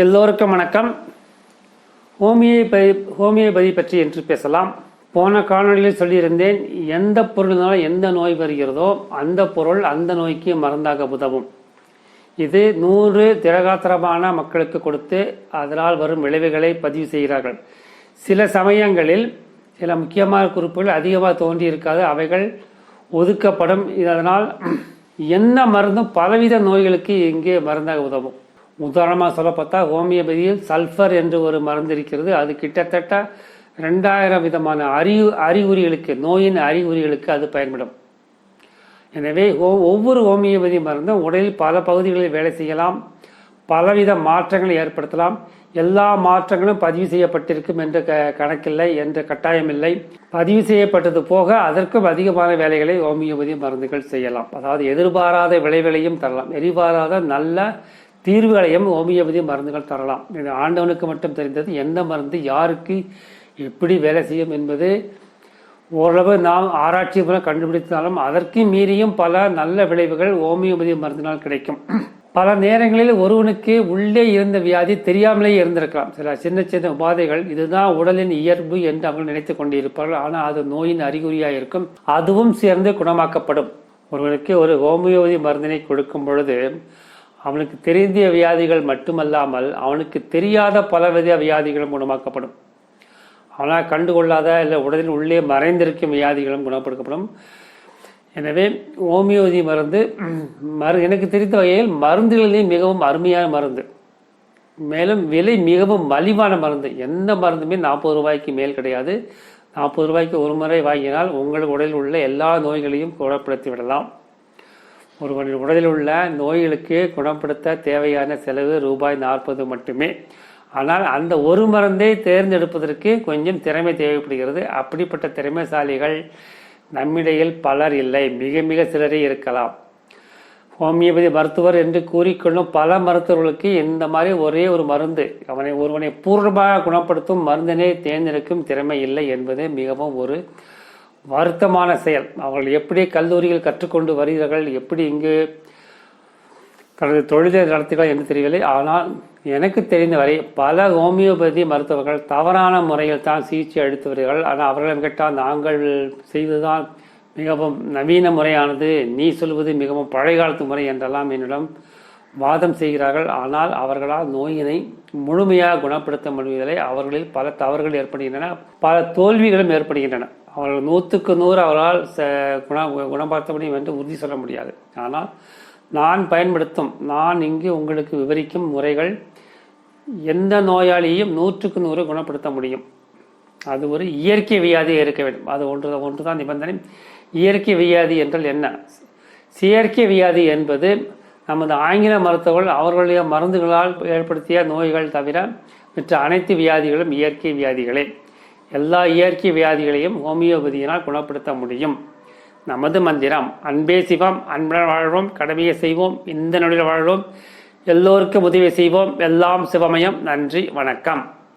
எல்லோருக்கும் வணக்கம். Homeopathy homeopathy பற்றி என்று பேசலாம். போன காணொளியில் சொல்லியிருந்தேன் எந்த பொருளினாலும் எந்த நோய் வருகிறதோ அந்த பொருள் அந்த நோய்க்கு மருந்தாக உதவும். இது நூறு திரகாத்திரமான மக்களுக்கு கொடுத்து அதனால் வரும் விளைவுகளை பதிவு செய்கிறார்கள். சில சமயங்களில் சில முக்கியமான குறிப்புகள் அதிகமாக தோன்றி இருக்காது அவைகள் ஒதுக்கப்படும். இதனால் என்ன மருந்தும் பலவித நோய்களுக்கு இங்கே மருந்தாக உதவும். உதாரணமாக சொல்ல பார்த்தா ஹோமியோபதியில் சல்ஃபர் என்று ஒரு மருந்து இருக்கிறது. அது கிட்டத்தட்ட ரெண்டாயிரம் விதமான அறிவு அறிகுறிகளுக்கு நோயின் அறிகுறிகளுக்கு அது பயன்படும். எனவே ஒவ்வொரு ஹோமியோபதி மருந்தும் உடலில் பல பகுதிகளில் வேலை செய்யலாம். பலவித மாற்றங்களை ஏற்படுத்தலாம். எல்லா மாற்றங்களும் பதிவு செய்யப்பட்டிருக்கும் என்ற க கணக்கில்லை என்ற கட்டாயமில்லை. பதிவு செய்யப்பட்டது போக அதற்கும் அதிகமான வேலைகளை ஹோமியோபதி மருந்துகள் செய்யலாம். அதாவது எதிர்பாராத விளைவுகளையும் தரலாம். எதிர்பாராத நல்ல தீர்வுகளையும் ஹோமியோபதி மருந்துகள் தரலாம். இது ஆண்டவனுக்கு மட்டும் தெரிந்தது எந்த மருந்து யாருக்கு எப்படி வேலை செய்யும் என்பது ஓரளவு நாம் ஆராய்ச்சி மூலம் கண்டுபிடித்தாலும் அதற்கு மீறியும் பல நல்ல விளைவுகள் ஹோமியோபதி மருந்தினால் கிடைக்கும். பல நேரங்களில் ஒருவனுக்கு உள்ளே இருந்த வியாதி தெரியாமலே இருந்திருக்கலாம். சில சின்ன சின்ன உபாதைகள் இதுதான் உடலின் இயல்பு என்று அவர்கள் நினைத்து கொண்டிருப்பார்கள். ஆனால் அது நோயின் அறிகுறியாக இருக்கும் அதுவும் சேர்ந்து குணமாக்கப்படும். ஒருவனுக்கு ஒரு ஹோமியோபதி மருந்தினை கொடுக்கும் பொழுது அவனுக்கு தெரிந்த வியாதிகள் மட்டுமல்லாமல் அவனுக்கு தெரியாத பலவித வியாதிகளும் குணமாக்கப்படும். ஆனால் கண்டுகொள்ளாத இல்லை உடலில் உள்ளே மறைந்திருக்கும் வியாதிகளும் குணப்படுத்தப்படும். எனவே ஹோமியோபதி மருந்து மரு எனக்கு தெரிந்த வகையில் மருந்துகளிலேயே மிகவும் அருமையான மருந்து. மேலும் விலை மிகவும் மலிவான மருந்து. எந்த மருந்துமே நாற்பது ரூபாய்க்கு மேல் கிடையாது. நாற்பது ரூபாய்க்கு ஒரு முறை வாங்கினால் உங்கள் உடலில் உள்ள எல்லா நோய்களையும் குணப்படுத்தி விடலாம் ஒருவனின் உடலில் உள்ள நோய்களுக்கு குணப்படுத்த தேவையான செலவு ரூபாய் நாற்பது மட்டுமே. ஆனால் அந்த ஒரு மருந்தை தேர்ந்தெடுப்பதற்கு கொஞ்சம் திறமை தேவைப்படுகிறது. அப்படிப்பட்ட திறமைசாலிகள் நம்மிடையில் பலர் இல்லை. மிக மிக சிலரே இருக்கலாம். ஹோமியோபதி மருத்துவர் என்று கூறிக்கொள்ளும் பல மருத்துவர்களுக்கு இந்த மாதிரி ஒரே ஒரு மருந்து அவனை ஒருவனை பூர்ணமாக குணப்படுத்தும் மருந்தினை தேர்ந்தெடுக்கும் திறமை இல்லை என்பது மிகவும் ஒரு வருத்தமான செயல். அவர்கள் எப்படி கல்லூரியில் கற்றுக்கொண்டு வருகிறார்கள் எப்படி இங்கு தனது தொழிலை நடத்துகிறார் என்று தெரியவில்லை. ஆனால் எனக்கு தெரிந்த வரை பல ஹோமியோபதி மருத்துவர்கள் தவறான முறையில் தான் சிகிச்சை அளித்து வருகிறார்கள். ஆனால் அவர்களிடம் கேட்டால் நாங்கள் செய்வதுதான் மிகவும் நவீன முறையானது. நீ சொல்வது மிகவும் பழைய காலத்து முறை என்றெல்லாம் என்னிடம் வாதம் செய்கிறார்கள். ஆனால் அவர்களால் நோயினை முழுமையாக குணப்படுத்த முடிவதில்லை அவர்களில் பல தவறுகள் ஏற்படுகின்றன. பல தோல்விகளும் ஏற்படுகின்றன. அவர்கள் நூற்றுக்கு நூறு அவளால் ச- குண குணப்படுத்த முடியும் என்று உறுதி சொல்ல முடியாது. ஆனால் நான் பயன்படுத்தும் நான் இங்கு உங்களுக்கு விவரிக்கும் முறைகள் எந்த நோயாளியையும் நூற்றுக்கு நூறு குணப்படுத்த முடியும். அது ஒரு இயற்கை வியாதியாக இருக்க வேண்டும். அது ஒன்று ஒன்று தான் நிபந்தனை. இயற்கை வியாதி என்றால் என்ன? செயற்கை வியாதி என்பது நமது ஆங்கில மருத்துவர்கள் அவர்களுடைய மருந்துகளால் ஏற்படுத்திய நோய்கள் தவிர மற்ற அனைத்து வியாதிகளும் இயற்கை வியாதிகளே. எல்லா இயற்கை வியாதிகளையும் ஹோமியோபதியினால் குணப்படுத்த முடியும். நமது மந்திரம் அன்பே சிவம் அன்புடன் வாழ்வோம் கடமையை செய்வோம் இந்த நொடியில் வாழ்வோம் எல்லோருக்கும் உதவி செய்வோம் எல்லாம் சிவமயம். நன்றி வணக்கம்.